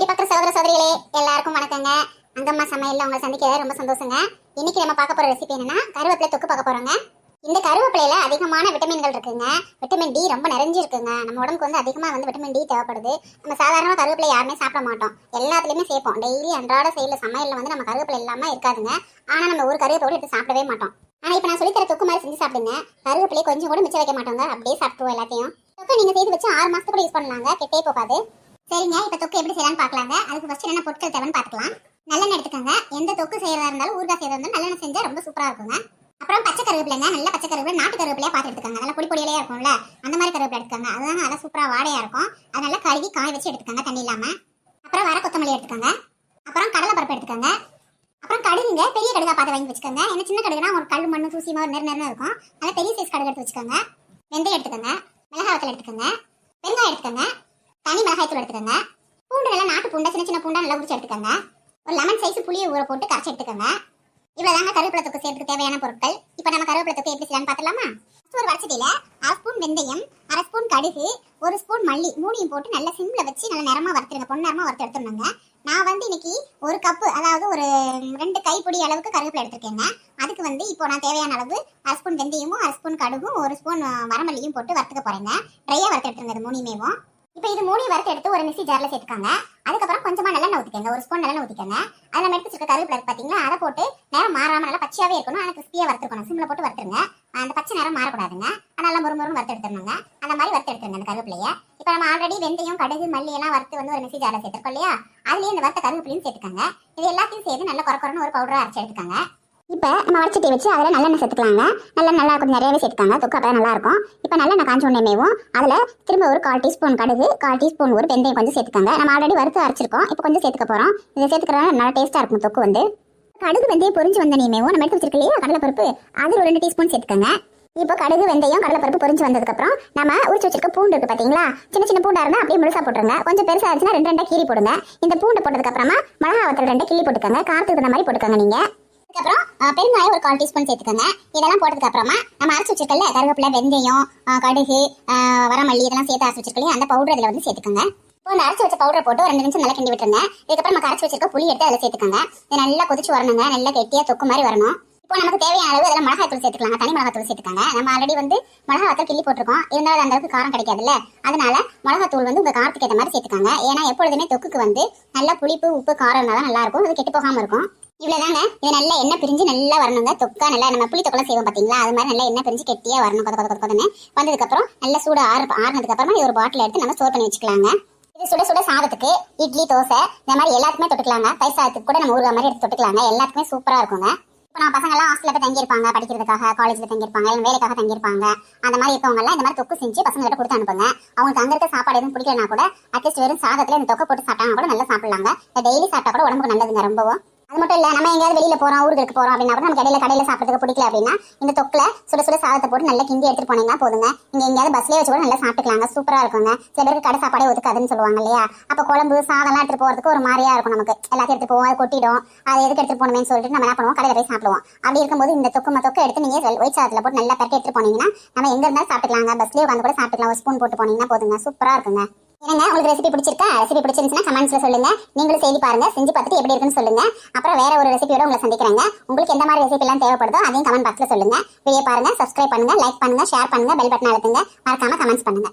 Video பார்க்குற சகோதர சகோதரிகளே எல்லாருக்கும் வணக்கங்க. அங்கம்மா சமையல்ல உங்களை சந்திக்க ரொம்ப சந்தோஷங்க. இன்னைக்கு நம்ம பார்க்க போற ரெசிபி என்னன்னா கருவேப்பிலை தொக்கு பார்க்க போறோங்க. இந்த கருவேப்பிலையில அதிகமான விட்டமின்கள் இருக்குங்க. விட்டமின் டி ரொம்ப நிறைஞ்சிருக்குங்க. நம்ம உடம்புக்கு வந்து அதிகமாக வந்து விட்டமின் டி தேவைப்படுது. நம்ம சாதாரணமாக கருவேப்பிலை யாருமே சாப்பிட மாட்டோம். எல்லாத்துலேயுமே சேர்ப்போம். டெய்லி அன்றாட செய்யல சமையல்ல வந்து நம்ம கருவேப்பிலை இல்லாமல் இருக்காதுங்க. ஆனால் நம்ம ஒரு கருவேப்பிலை எடுத்து சாப்பிடவே மாட்டோம். ஆனால் இப்போ நான் சொல்லித்தர தொக்கு மாதிரி செஞ்சு சாப்பிடுங்க. கருவேப்பிலையை கொஞ்சம் கூட மிச்சம் வைக்க மாட்டோங்க. அப்படியே சாப்பிடுவோம் எல்லாத்தையும். தொக்கு நீங்கள் செய்து வச்சு ஆறு மாசத்துக்கு கூட யூஸ் பண்ணலாங்க. கெட்டே போகாது. சரிங்க இப்போ தொக்கு எப்படி செய்யலாம்னு பார்க்கலாங்க அதுக்கு ஃபர்ஸ்ட் என்ன பொருட்கள் தேவைன்னு பார்த்துக்கலாம் நல்லெண்ணெய் எடுத்துக்கோங்க. எந்த தொக்கு செய்யறதா இருந்தாலும் ஊறுகாய் செய்யறதா இருந்தாலும் நல்லெண்ணெய் செஞ்சா ரொம்ப சூப்பரா இருக்குங்க. அப்புறம் பச்சை கருவேப்பிலைங்க நல்ல பச்சை கருவேப்பிலை நாட்டு கருவேப்பிலையா பார்த்து எடுத்துக்கோங்க. நல்லா பொடி பொடியிலே இருக்கும்ல அந்த மாதிரி கருவேப்பிலை எடுத்துக்கோங்க. அதுதான் நல்லா சூப்பரா வாடையா இருக்கும். அது நல்லா கழுவி காய வச்சு எடுத்துக்கோங்க தண்ணி இல்லாம. அப்புறம் வர கொத்தமல்லி எடுத்துக்கோங்க. அப்புறம் கடலை பருப்பு எடுத்துக்கோங்க. அப்புறம் கடுகுங்க பெரிய கடுகா பார்த்து வாங்கி வச்சுக்கோங்க. ஏன்னா சின்ன கடுகுனா ஒரு கல் மண்ணு சூசி மாதிரி நேரம் நேரம் இருக்கும். அதனால பெரிய சைஸ் கடுகு எடுத்து வச்சுக்கோங்க. வெந்தயம் எடுத்துக்கோங்க. மிளகாய் வத்தல் எடுத்துக்கோங்க. வெங்காயம் எடுத்துக்கோங்க. தனி மிளகாய் தூள் எடுத்துக்கோங்க. பூண்டு நல்லா நாட்டு பூண்டை சின்ன சின்ன பூண்டா நல்லா உரிச்சு எடுத்துக்கோங்க. ஒரு லெமன் சைஸ் புளியை ஊற போட்டு கரைச்சி எடுத்துக்கோங்க. இவ்வளவுதாங்க கருவேப்பிலை தொக்கு செய்யறதுக்கு தேவையான பொருட்கள். இப்போ நம்ம கருவேப்பிலை தொக்கு எப்படி செய்யலாம்னு பார்த்துலாமா ஒரு வடச்சட்டியில அரை ஸ்பூன் வெந்தயம் அரை ஸ்பூன் கடுகு ஒரு ஸ்பூன் மல்லி மூணையும் போட்டு நல்லா சிம்ல வச்சு நல்லா நிறமா வறுத்துருங்க. பொன்னரமா வறுத்து எடுத்துருந்தாங்க நான் வந்து இன்னைக்கு ஒரு கப்பு அதாவது ஒரு ரெண்டு கைப்பிடி அளவுக்கு கருவேப்பிலை எடுத்திருக்கேங்க. அதுக்கு வந்து இப்போ நான் தேவையான அளவு அரை ஸ்பூன் வெந்தயமும் அரை ஸ்பூன் கடுகும் ஒரு ஸ்பூன் வரமல்லியும் போட்டு வறுத்துக்க போறேங்க. ட்ரையா வறுத்து எடுத்துருங்க இது இப்போ இது மூணையும் வறுத்து எடுத்து ஒரு மிக்சி ஜாரில் சேர்த்துக்காங்க. அதுக்கப்புறம் கொஞ்சமாக நல்லெண்ணெய் ஊற்றிக்கங்க ஒரு ஸ்பூன் நல்லெண்ணெய் ஊற்றிக்கங்க அதில் நம்ம எடுத்து வச்சிருக்க கருவேப்பிலை பார்த்தீங்களா அதை போட்டு நேரம் மாறாமல் நல்லா பச்சையாகவே இருக்கணும். ஆனால் கிறிஸ்பியாக வறுத்துருக்கணும். சிம்மில் போட்டு வறுத்துருங்க. அந்த பச்சை நேரம் மாறக்கூடாதுங்க. அது நல்லா முறு முறுன்னு வறுத்து எடுத்துருந்தாங்க அந்த மாதிரி வறுத்து எடுத்துருங்க அந்த கருவேப்பிலையை. இப்போ நம்ம ஆல்ரெடி வெந்தயம் கடுகு மல்லி எல்லாம் வறுத்து வந்து ஒரு மிக்சி ஜாரில் சேர்த்துருக்கோம் இல்லையா? அதுலேயே இந்த வறுத்த கருவேப்பிலையும் சேர்த்துக்கங்க. இது எல்லாத்தையும் சேர்த்து நல்லா குறக்குறன்னு ஒரு பவுடராக அரைச்சி எடுத்துக்காங்க. இப்போ நம்ம வடச்சட்டி வச்சு அதில் நல்லெண்ணெய் சேர்த்துக்கலாங்க. நல்ல நல்லா கொஞ்சம் நிறையவே சேர்த்துக்காங்க. தொக்கு அப்போ நல்லா இருக்கும் இப்போ நல்லெண்ணெய் காஞ்ச உடனேமேவும் அதில் திரும்ப ஒரு கால் டீஸ்பூன் கடுகு கால் டீஸ்பூன் ஒரு வெந்தயம் கொஞ்சம் சேர்த்துக்காங்க. நம்ம ஆல்ரெடி வறுத்து அரைச்சிருக்கோம். இப்போ கொஞ்சம் சேர்த்துக்க போகிறோம் இதை சேர்த்துக்கிறதுனால நல்லா டேஸ்ட்டாக இருக்கும் தொக்கு வந்து. கடுகு வெந்தயம் பொரிஞ்சு வந்த நீமேவும் நம்ம எடுத்து வச்சிருக்க இல்லையா? கடலைப்பருப்பு. அதில் ஒரு ரெண்டு டீஸ்பூன் சேர்த்துக்கங்க. இப்போ கடுகு வெந்தயம் கடலைப்பருப்பு பொரிஞ்சு வந்ததுக்கப்புறம் நம்ம உரிச்சு வச்சிருக்க பூண்டு இருக்கு பார்த்தீங்களா சின்ன சின்ன பூண்டாக இருந்தால் அப்படியே முழுசா போட்டுருங்க. கொஞ்சம் பெருசாக இருந்துச்சுன்னா ரெண்டு ரெண்டாக கீறி போடுங்க. இந்த பூண்டு போட்டதுக்கப்புறமா மிளகா வத்தல் ரெண்டு கிள்ளி போட்டுக்கோங்க. காரத்துக்கு தகுந்த மாதிரி போட்டுக்கோங்க நீங்கள் அதுக்கப்புறம் பெருங்காயம் ஒரு கால் டீஸ்பூன் சேர்த்துக்கோங்க. இதெல்லாம் போட்டதுக்கு அப்புறமா நம்ம அரைச்சி வச்சிருக்கல கருவேப்பிலை வெந்தயம் கடுகு வரமல்லி இதெல்லாம் சேர்த்து அரைச்சி வச்சிருக்கலையே அந்த பவுடர் இதில் வந்து சேர்த்துக்கோங்க. இப்போ அந்த அரைச்சி வச்ச பவுடரை போட்டு ஒரு ரெண்டு நிமிஷம் நல்லா கிண்டி விட்டுருங்க. இதுக்கப்புறம் நம்ம அரைச்சி வச்சிருக்க புளி எடுத்து அதில் சேர்த்துக்கோங்க. இது நல்லா கொதிச்சு வரணுங்க நல்லா கெட்டியா தொக்கு மாதிரி வரணும். இப்போ நமக்கு தேவையான அளவு அதில் மிளகாய் தூள் சேர்த்துக்கலாங்க தனி மிளகாய் தூள் சேர்த்துக்காங்க. நம்ம ஆல்ரெடி வந்து மிளகா வத்தல் கிள்ளி போட்டிருக்கோம். இருந்தாலும் அந்த அளவுக்கு காரம் கிடைக்காதுல்ல. அதனால மிளகாய் தூள் வந்து உங்க காரத்துக்கு ஏற்ற மாதிரி சேர்த்துக்காங்க. ஏன்னா எப்பொழுதுமே தொக்குக்கு வந்து நல்லா புளிப்பு உப்பு காரம் இருந்தால் தான் நல்லா இருக்கும். அது கெட்டு போகாம இருக்கும். இவ்வளவுதாங்க. இது நல்லா எண்ணெய் பிரிஞ்சு நல்லா வரணுங்க. தொக்கா நல்லா நம்ம புளி தொக்கலாம் செய்வோம் பாத்தீங்களா? அது மாதிரி நல்லா எண்ணெய் பிரிஞ்சு கெட்டியா வரணும். கொத கொத கொத கொதன்னு. வந்ததுக்கு அப்புறம் நல்லா சூடு ஆறு ஆறுனதுக்கு அப்புறமா இது ஒரு பாட்டில் எடுத்து நம்ம ஸ்டோர் பண்ணி வச்சுக்கலாங்க. இது சுட சுட சாதத்துக்கு இட்லி தோசை இந்த மாதிரி எல்லாத்துக்குமே தொட்டுக்கலாங்க. தயிர் சாதத்துக்கு கூட நம்ம ஊறுகாய் மாதிரி எடுத்து தொட்டுக்கலாங்க. எல்லாத்துக்குமே சூப்பரா இருக்குங்க. இப்போ நான் பசங்க எல்லாம் போய் தங்கியிருப்பாங்க. படிக்கிறதுக்காக காலேஜ்ல தங்கியிருப்பாங்க. இல்லை வேலைக்காக தங்கியிருப்பாங்க. அந்த மாதிரி இருக்கவங்க எல்லாம் இந்த மாதிரி தொக்கு செஞ்சு பசங்கள்ட்ட கொடுத்து அனுப்புங்க. அவங்களுக்கு அங்கே இருக்க சாப்பாடு எதுவும் பிடிக்கலனா கூட அட்லீஸ்ட் வெறும் சாதத்துல இந்த தொக்கை போட்டு சாப்பிட்டாங்க கூட நல்லா சாப்பிடலாங்க. டெய்லி சாப்பிட்டா கூட உடம்புக்கு நல்லதுங்க ரொம்பவும். அது மட்டும் இல்ல நம்ம எங்கேயாவது வெளியில போறோம் ஊருக்கு போறோம் அப்படின்னா கூட நமக்கு இடையில கடையில சாப்பிட்றதுக்கு பிடிக்கல அப்படின்னா இந்த தொக்குல சுட சுட சாதத்தை போட்டு நல்லா கிண்டி எடுத்துட்டு போனீங்கன்னா போதுங்க. நீங்க எங்கேயாவது பஸ்லயே வச்சு கூட நல்லா சாப்பிட்டுக்கலாங்க. சூப்பரா இருக்குங்க. சில பேருக்கு கடை சாப்பாடே ஒதுக்காதுன்னு சொல்லுவாங்க இல்லையா? அப்ப குழம்பு சாதம்லாம் எடுத்துட்டு போறதுக்கு ஒரு மாதிரியா இருக்கும் நமக்கு. எல்லாத்தையும் எடுத்து போவோம் அது கொட்டிடும். அதை எதுக்கு எடுத்துட்டு போகணுமே சொல்லிட்டு நம்ம என்ன பண்ணுவோம்? கடையில போய் சாப்பிடுவோம். அப்படி இருக்கும்போது இந்த தொக்கு தொக்கை எடுத்து நீங்க ஒயிட் சாதத்துல போட்டு நல்லா பரட்டி எடுத்துட்டு போனீங்கன்னா நம்ம எங்க இருந்தாலும் சாப்பிட்டுக்கலாங்க. பஸ்லயே உட்காந்து கூட சாப்பிட்டுக்கலாம். ஒரு ஸ்பூன் போட்டு போனீங்கன்னா போதுங்க. சூப்பரா இருக்குங்க. என்னங்க உங்களுக்கு ரெசிபி பிடிச்சிருக்கா? ரெசிபி பிடிச்சிருந்துச்சுன்னா கமெண்ட்ஸ்ல சொல்லுங்க. நீங்களும் செய்து பாருங்க செஞ்சு பார்த்துட்டு எப்படி இருக்குன்னு சொல்லுங்க. அப்புறம் வேற ஒரு ரெசிபியோட உங்களை சந்திக்கிறேங்க. உங்களுக்கு எந்த மாதிரி ரெசிபி எல்லாம் தேவைப்படுதோ அதையும் கமெண்ட் பாக்ஸ்ல சொல்லுங்க. வீடியோ பாருங்க சப்ஸ்கிரைப் பண்ணுங்க லைக் பண்ணுங்க ஷேர் பண்ணுங்க பெல் பட்டன் அழுத்துங்க. மறக்காம கமெண்ட்ஸ் பண்ணுங்க.